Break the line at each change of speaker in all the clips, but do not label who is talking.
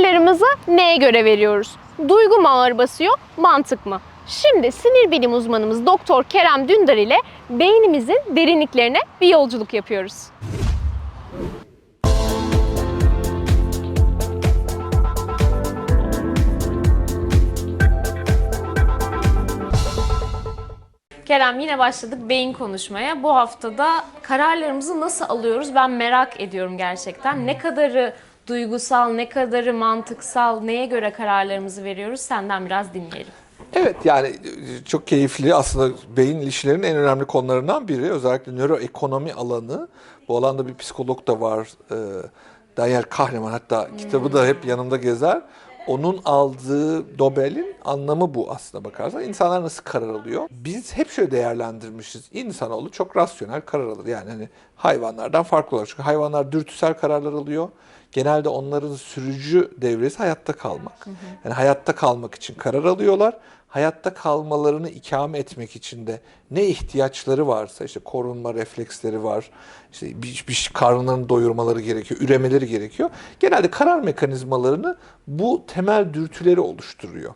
Kararlarımızı neye göre veriyoruz? Duygu mu ağır basıyor, mantık mı? Şimdi sinir bilim uzmanımız Doktor Kerem Dündar ile beynimizin derinliklerine bir yolculuk yapıyoruz. Kerem yine başladık beyin konuşmaya. Bu haftada kararlarımızı nasıl alıyoruz ben merak ediyorum gerçekten. Ne kadarı duygusal, ne kadarı mantıksal, neye göre kararlarımızı veriyoruz senden biraz dinleyelim.
Evet yani e, çok keyifli aslında beyin ilişkilerinin en önemli konularından biri. Özellikle nöroekonomi alanı. Bu alanda bir psikolog da var. E, Daniel Kahneman hatta kitabı da hep yanımda gezer. Onun aldığı Nobel'in anlamı bu aslında bakarsan. İnsanlar nasıl karar alıyor? Biz hep şöyle değerlendirmişiz. İnsanoğlu çok rasyonel karar alır. Yani hani hayvanlardan farklı olarak. Çünkü hayvanlar dürtüsel kararlar alıyor. Genelde onların sürücü devresi hayatta kalmak. Yani hayatta kalmak için karar alıyorlar. Hayatta kalmalarını ikame etmek için de ne ihtiyaçları varsa işte korunma refleksleri var. işte bir, bir karnlarını doyurmaları gerekiyor, üremeleri gerekiyor. Genelde karar mekanizmalarını bu temel dürtüleri oluşturuyor.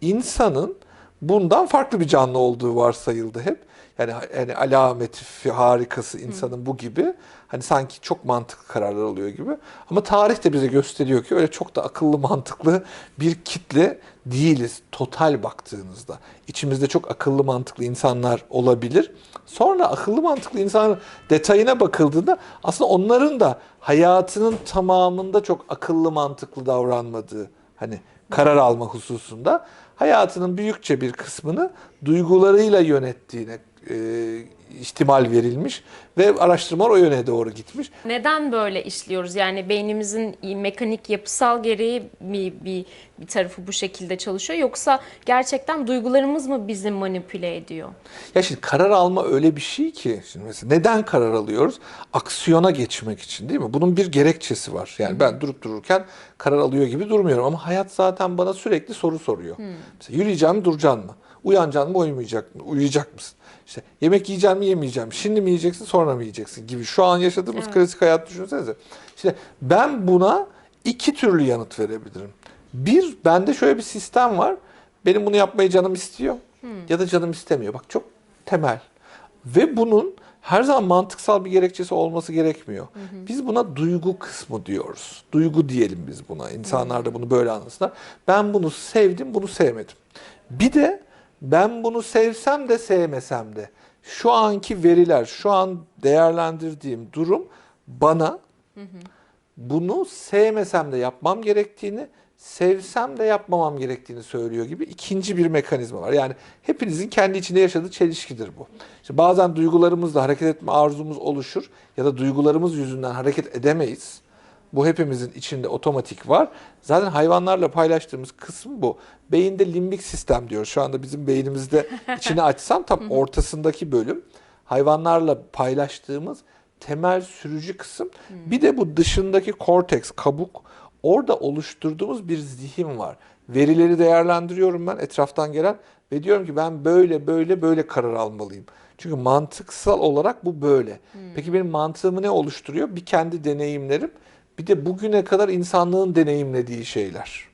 İnsanın bundan farklı bir canlı olduğu varsayıldı hep. Yani yani alameti harikası insanın bu gibi. Hani sanki çok mantıklı kararlar alıyor gibi. Ama tarih de bize gösteriyor ki öyle çok da akıllı mantıklı bir kitle değiliz total baktığınızda. İçimizde çok akıllı mantıklı insanlar olabilir. Sonra akıllı mantıklı insanların detayına bakıldığında aslında onların da hayatının tamamında çok akıllı mantıklı davranmadığı hani karar alma hususunda hayatının büyükçe bir kısmını duygularıyla yönettiğine e, ihtimal verilmiş ve araştırmalar o yöne doğru gitmiş.
Neden böyle işliyoruz? Yani beynimizin mekanik yapısal gereği bir, bir, bir tarafı bu şekilde çalışıyor yoksa gerçekten duygularımız mı bizi manipüle ediyor?
Ya şimdi karar alma öyle bir şey ki şimdi mesela neden karar alıyoruz? Aksiyona geçmek için değil mi? Bunun bir gerekçesi var. Yani ben durup dururken karar alıyor gibi durmuyorum ama hayat zaten bana sürekli soru soruyor. Mesela yürüyeceğim mi, duracaksın mı? Uyanacaksın mı, uyumayacak mı? Uyuyacak mısın? İşte yemek yiyeceğim mi, yemeyeceğim mi? Şimdi mi yiyeceksin, sonra mı yiyeceksin gibi. Şu an yaşadığımız klasik hayat düşünsenize. İşte ben buna iki türlü yanıt verebilirim. Bir, bende şöyle bir sistem var. Benim bunu yapmayı canım istiyor ya da canım istemiyor. Bak çok temel. Ve bunun her zaman mantıksal bir gerekçesi olması gerekmiyor. Biz buna duygu kısmı diyoruz. Duygu diyelim biz buna. İnsanlar da bunu böyle anlasınlar. Ben bunu sevdim, bunu sevmedim. Bir de ben bunu sevsem de sevmesem de şu anki veriler, şu an değerlendirdiğim durum bana bunu sevmesem de yapmam gerektiğini, sevsem de yapmamam gerektiğini söylüyor gibi ikinci bir mekanizma var. Yani hepinizin kendi içinde yaşadığı çelişkidir bu. İşte bazen duygularımızla hareket etme arzumuz oluşur ya da duygularımız yüzünden hareket edemeyiz. Bu hepimizin içinde otomatik var. Zaten hayvanlarla paylaştığımız kısım bu. Beyinde limbik sistem diyoruz. Şu anda bizim beynimizde içini açsam tam ortasındaki bölüm hayvanlarla paylaştığımız temel sürücü kısım. Bir de bu dışındaki korteks, kabuk orada oluşturduğumuz bir zihin var. Verileri değerlendiriyorum ben etraftan gelen ve diyorum ki ben böyle böyle böyle karar almalıyım. Çünkü mantıksal olarak bu böyle. Peki benim mantığımı ne oluşturuyor? Bir kendi deneyimlerim, bir de bugüne kadar insanlığın deneyimlediği şeyler.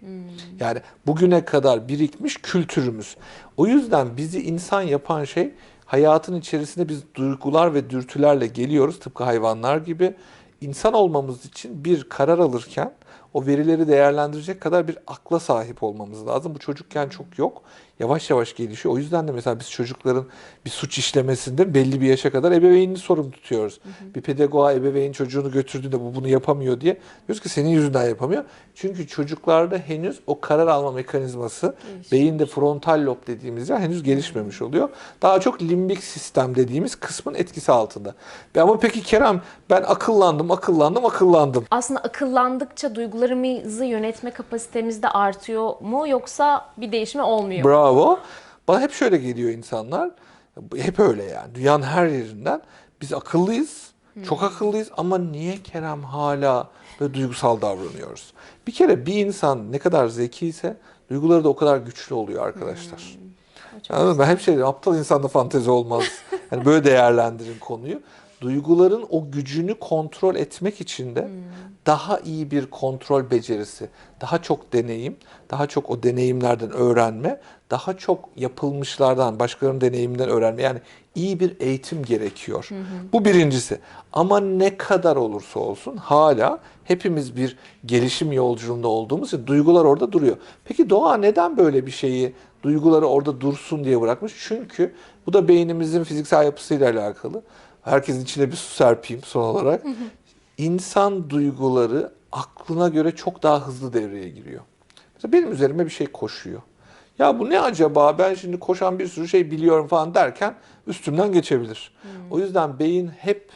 Yani bugüne kadar birikmiş kültürümüz. O yüzden bizi insan yapan şey hayatın içerisinde biz duygular ve dürtülerle geliyoruz tıpkı hayvanlar gibi. İnsan olmamız için bir karar alırken o verileri değerlendirecek kadar bir akla sahip olmamız lazım. Bu çocukken çok yok. Yavaş yavaş gelişiyor. O yüzden de mesela biz çocukların bir suç işlemesinde belli bir yaşa kadar ebeveynini sorumlu tutuyoruz. Bir pedagoğa ebeveyn çocuğunu götürdüğünde bu bunu yapamıyor diye diyoruz ki senin yüzünden yapamıyor. Çünkü çocuklarda henüz o karar alma mekanizması beyinde frontal lob dediğimiz yer henüz gelişmemiş oluyor. Daha çok limbik sistem dediğimiz kısmın etkisi altında. Ama peki Kerem ben akıllandım, akıllandım, akıllandım.
Aslında akıllandıkça duygularımızı yönetme kapasitemiz de artıyor mu yoksa bir değişme olmuyor mu?
Bravo. Bana hep şöyle geliyor insanlar. Hep öyle yani. Dünyanın her yerinden. Biz akıllıyız. Çok akıllıyız ama niye Kerem hala böyle duygusal davranıyoruz? Bir kere bir insan ne kadar zekiyse duyguları da o kadar güçlü oluyor arkadaşlar. Anladın mı? Ben hep şey diyorum, aptal insanda fantezi olmaz. Yani böyle değerlendirin konuyu. Duyguların o gücünü kontrol etmek için de daha iyi bir kontrol becerisi, daha çok deneyim, daha çok o deneyimlerden öğrenme, daha çok yapılmışlardan, başkalarının deneyiminden öğrenme. Yani iyi bir eğitim gerekiyor. Bu birincisi. Ama ne kadar olursa olsun hala hepimiz bir gelişim yolculuğunda olduğumuz için duygular orada duruyor. Peki doğa neden böyle bir şeyi, duyguları orada dursun diye bırakmış? Çünkü bu da beynimizin fiziksel yapısıyla alakalı. Herkesin içine bir su serpeyim son olarak. İnsan duyguları aklına göre çok daha hızlı devreye giriyor. Mesela benim üzerime bir şey koşuyor. Ya bu ne acaba? Ben şimdi koşan bir sürü şey biliyorum falan derken üstümden geçebilir. O yüzden beyin hep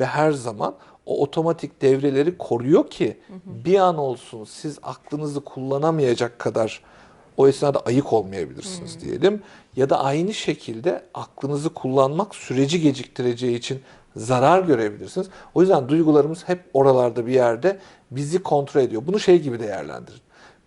ve her zaman o otomatik devreleri koruyor ki bir an olsun siz aklınızı kullanamayacak kadar o esnada ayık olmayabilirsiniz diyelim. Ya da aynı şekilde aklınızı kullanmak süreci geciktireceği için zarar görebilirsiniz. O yüzden duygularımız hep oralarda bir yerde bizi kontrol ediyor. Bunu şey gibi değerlendirin.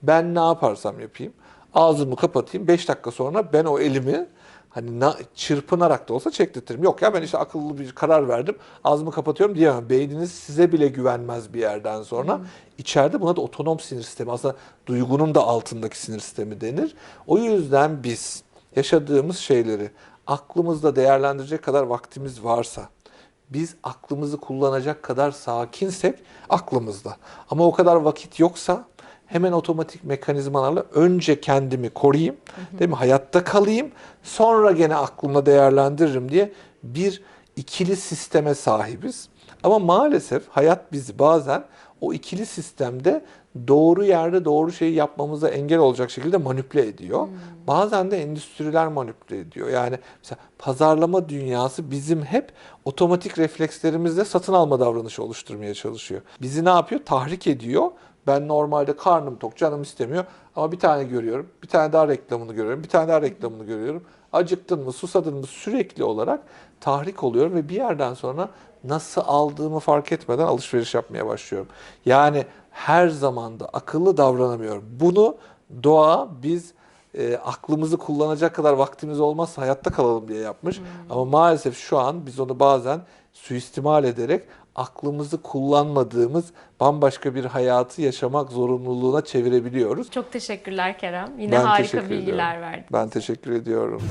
Ben ne yaparsam yapayım, ağzımı kapatayım, 5 dakika sonra ben o elimi hani na- çırpınarak da olsa çektirtirim. Yok ya ben işte akıllı bir karar verdim, ağzımı kapatıyorum diyemem. Beyniniz size bile güvenmez bir yerden sonra. İçeride buna da otonom sinir sistemi, aslında duygunun da altındaki sinir sistemi denir. O yüzden biz yaşadığımız şeyleri aklımızda değerlendirecek kadar vaktimiz varsa, biz aklımızı kullanacak kadar sakinsek aklımızda. Ama o kadar vakit yoksa hemen otomatik mekanizmalarla önce kendimi koruyayım, değil mi? Hayatta kalayım, sonra gene aklımla değerlendiririm diye bir ikili sisteme sahibiz. Ama maalesef hayat bizi bazen o ikili sistemde doğru yerde doğru şeyi yapmamıza engel olacak şekilde manipüle ediyor. Bazen de endüstriler manipüle ediyor. Yani mesela pazarlama dünyası bizim hep otomatik reflekslerimizle satın alma davranışı oluşturmaya çalışıyor. Bizi ne yapıyor? Tahrik ediyor. Ben normalde karnım tok, canım istemiyor ama bir tane görüyorum. Bir tane daha reklamını görüyorum. Bir tane daha reklamını görüyorum. Acıktın mı, susadın mı sürekli olarak tahrik oluyorum ve bir yerden sonra nasıl aldığımı fark etmeden alışveriş yapmaya başlıyorum. Yani her zamanda akıllı davranamıyorum. Bunu doğa biz e, aklımızı kullanacak kadar vaktimiz olmazsa hayatta kalalım diye yapmış. Ama maalesef şu an biz onu bazen suistimal ederek aklımızı kullanmadığımız bambaşka bir hayatı yaşamak zorunluluğuna çevirebiliyoruz.
Çok teşekkürler Kerem. Yine
Ben
harika bilgiler
ediyorum.
verdin.
Ben teşekkür ediyorum.